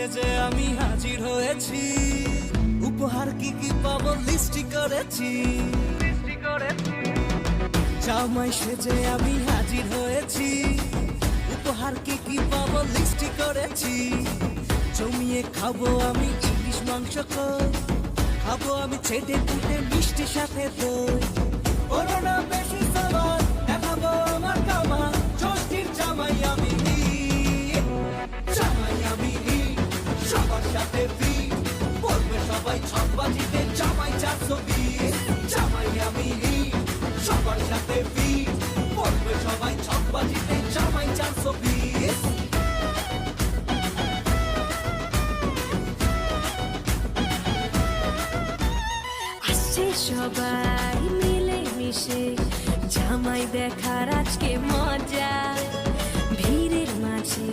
সেজে আমি হাজির হয়েছি। উপহার কি কি পাবো? লিস্টি করেছি। জামাই সেজে আমি হাজির হয়েছি। উপহার কি কি পাবো? লিস্টি করেছি। জমিয়ে খাব আমি ইলিশ মাংস খাব আমি ছেটে পুটে মিষ্টি সাথে দই। করোনা বেশি ফি সবাই সবাই মিলে মিশে, জামাই দেখার আজকে মজা। ভিড়ের মাঝে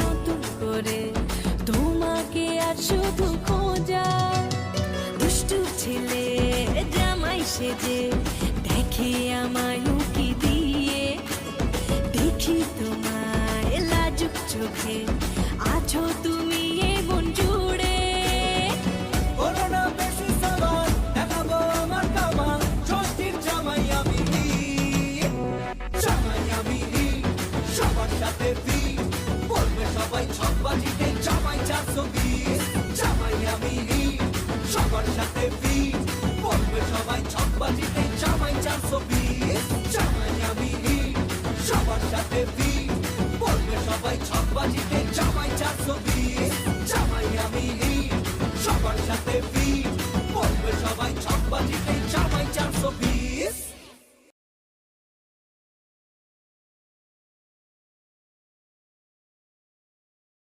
নতুন করে তোমাকে আর শুধু খোঁজা। দুষ্টু ছেলে জামাই সেজে দেখে আমায় দিয়ে। দেখি তোমায় লাজুক চোখে, আছো তুমি এমন জুড়ে। বেশি দেখাবো কামা ষষ্ঠীর জামাই সবাই চারশো বিশ জামাই আমি, সবার সাথে ফি জামাই আমি সবার সাথে বলবে সবাই ছকবাজিতে